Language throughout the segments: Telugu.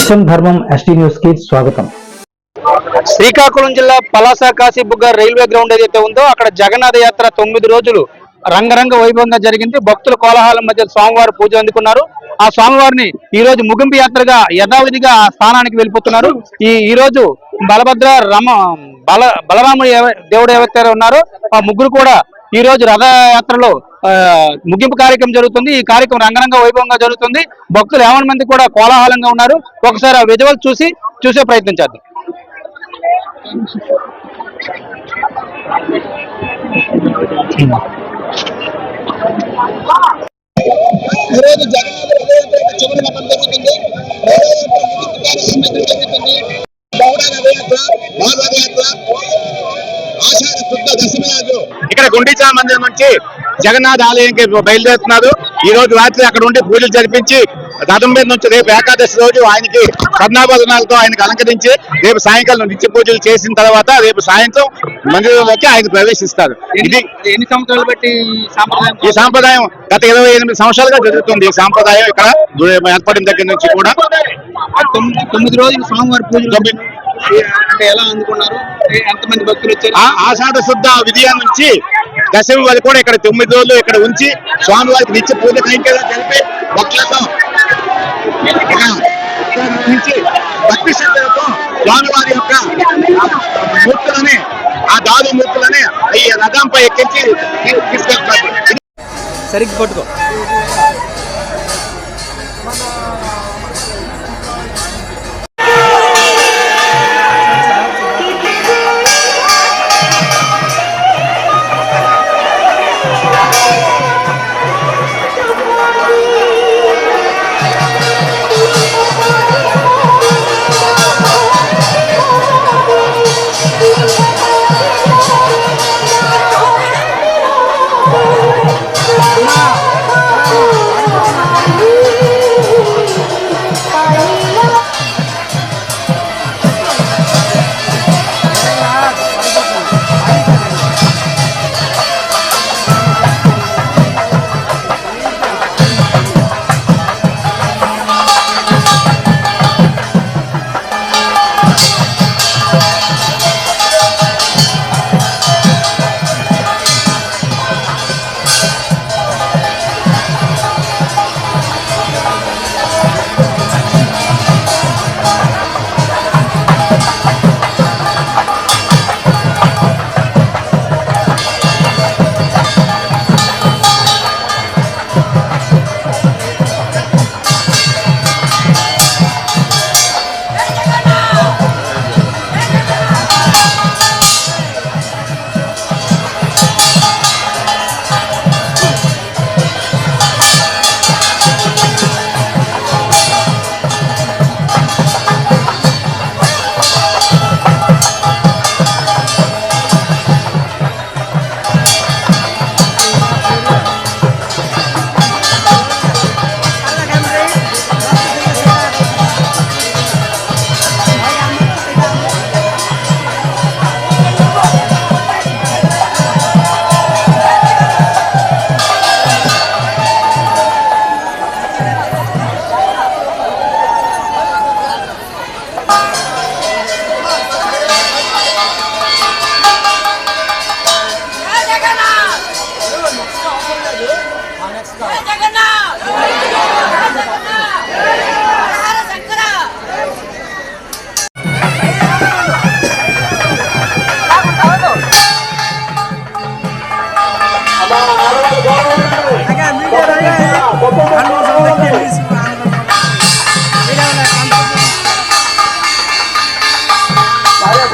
సత్యం ధర్మం ఎస్టీ న్యూస్కి స్వాగతం. శ్రీకాకుళం జిల్లా పలాస కాశీబుగ్గ రైల్వే గ్రౌండ్ ఏదైతే ఉందో అక్కడ జగన్నాథ యాత్ర తొమ్మిది రోజులు రంగరంగ వైభవంగా జరిగింది. భక్తుల కోలాహలం మధ్య స్వామివారు పూజ అందుకున్నారు. ఆ స్వామివారిని ఈ రోజు ముగింపు యాత్రగా యథావిధిగా ఆ స్థానానికి వెళ్ళిపోతున్నారు. ఈ ఈ రోజు బలభద్ర రమ బల బలరాముడు దేవుడు ఎవరైతే ఉన్నారో ఆ ముగ్గురు కూడా ఈ రోజు రథయాత్రలో ముగింపు కార్యక్రమం జరుగుతుంది. ఈ కార్యక్రమం రంగరంగ వైభవంగా జరుగుతుంది. భక్తులు యావన్ మంది కూడా కోలాహలంగా ఉన్నారు. ఒకసారి ఆ విజువల్ చూసి చూసే ప్రయత్నం చేద్దాం. ఈరోజు జగన్నాథ రథయాత్ర చివరి మఠం జరుగుతుంది. రథయాత్ర ముగింపు కార్యక్రమం జరుగుతుంది. బహుళ రథయాత్ర మహారథయాత్ర ఆషాఢ శుద్ధ దశమి నాడు ఇక్కడ గుండీచా మందిరం నుంచి జగన్నాథ్ ఆలయంకి బయలుదేరుతున్నారు ఈ రోజు రాత్రి అక్కడ ఉండి పూజలు జరిపించి రథం మీద నుంచి రేపు ఏకాదశి రోజు ఆయనకి స్వర్ణాభరణాలతో ఆయనకి అలంకరించి రేపు సాయంకాలం నిత్య పూజలు చేసిన తర్వాత రేపు సాయంత్రం మందిరంలోకి ఆయన ప్రవేశిస్తారు ఇది ఎన్ని సంవత్సరాలు బట్టి సాంప్రదాయం? ఈ సాంప్రదాయం గత ఇరవై ఎనిమిది సంవత్సరాలుగా జరుగుతుంది ఈ సాంప్రదాయం ఇక్కడ ఏర్పడిన దగ్గర నుంచి కూడా. తొమ్మిది రోజులు స్వామివారి పూజలు తొమ్మిది. అంటే ఎలా అందుకున్నారు? ఎంతమంది భక్తులు వచ్చారు? ఆ ఆషాఢ శుద్ధ విజయం నుంచి దశమి వారి కూడా ఇక్కడ తొమ్మిది రోజులు ఇక్కడ ఉంచి స్వామి వారికి నిత్య పూజ కైంకర్యం తెలిపి భక్తులతో భక్తి శ్రద్ధలతో స్వామివారి యొక్క మూర్తులని ఆ దాదు మూర్తులని ఈ రథంపై ఎక్కించి తీ- తీసుకెళ్తారు. సరిగ్గా పట్టుకో.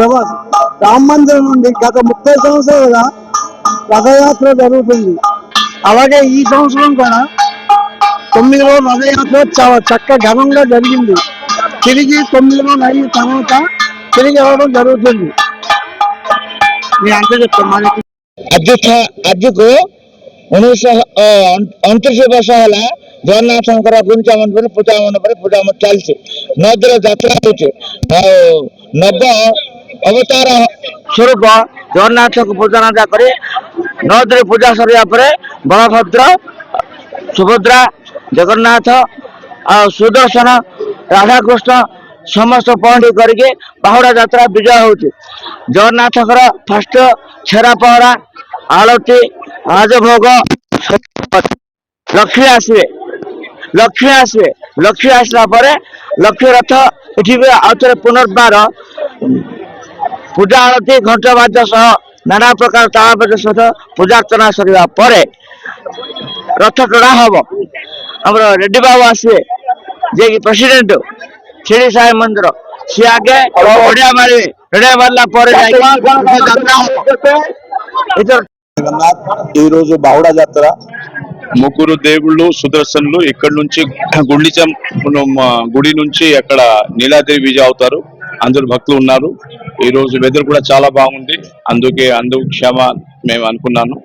ప్రభాస్ రామ మందిరం నుండి గత ముప్పై సంవత్సరాలుగా రథయాత్ర జరుగుతుంది. అలాగే ఈ సంవత్సరం కూడా తొమ్మిది రోజుల రథయాత్ర చాలా చక్క ఘనంగా జరిగింది. తిరిగి తొమ్మిది రోజులు అయిన తర్వాత తిరిగి రావడం జరుగుతుంది. నేను అంత చెప్తాను మనకి అధ్యక్ష అధ్యకు उन्नीस సహాల జగన్నాథ శంకర शंकर गुंचा मंदिर पूजा मंडप पूजा मग ଅବତାର ସ୍ୱରୂପ ଜଗନ୍ନାଥଙ୍କୁ ପୂଜା କରି ନଦୀରେ ପୂଜା ସରିବା ପରେ ବଳଭଦ୍ର ସୁଭଦ୍ରା ଜଗନ୍ନାଥ ଆଉ ସୁଦର୍ଶନ ରାଧାକୃଷ୍ଣ ସମସ୍ତ ପହଣ୍ଡି କରିକି ବାହୁଡ଼ା ଯାତ୍ରା ବିଜୟ ହଉଛି ଜଗନ୍ନାଥଙ୍କର ଫାଷ୍ଟ ଛେରା ପହଁରା ଆଳତି ରାଜଭୋଗ ଲକ୍ଷ୍ମୀ ଆସିବେ ଲକ୍ଷ୍ମୀ ଆସିବେ ଲକ୍ଷ୍ମୀ ଆସିଲା ପରେ ଲକ୍ଷ୍ମୀ ରଥ ଏଠି ବି ଆଉଥରେ ପୁନର୍ବାର ପୂଜା ଆଳତି ଘଣ୍ଟ ବାଦ୍ୟ ସହ ନାନା ପ୍ରକାର ତାଳବାଦ୍ୟ ସହିତ ପୂଜାର୍ଚ୍ଚନା ସରିବା ପରେ ରଥ ଟଣା ହବ ଆମର ରେଡ୍ଡି ବାବୁ ଆସିବେ ଯିଏକି ପ୍ରେସିଡେଣ୍ଟ ଶିରିଡି ସାଇ ମନ୍ଦିର ସିଏ ଆଗେ ଓଡିଆ ମାରିବେ ଓଡିଆ ମାରିଲା ପରେ ଯାଇକି ଯାତ୍ରା ହବ ଏଥର జగన్నాథ్ ఈ రోజు బావుడ జాతర ముగ్గురు దేవుళ్ళు సుదర్శనులు ఇక్కడ నుంచి గుండిచం గుడి నుంచి అక్కడ నీలాద్రి విజయ అవుతారు అందరు భక్తులు ఉన్నారు. ఈ రోజు వెదర్ కూడా చాలా బాగుంది. అందుకే అందుకు క్షమ మేము అనుకున్నాను.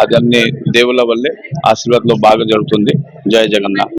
అది అన్ని దేవుళ్ళ వల్లే ఆశీర్వాదంలో బాగా జరుగుతుంది. జయ జగన్నాథ్.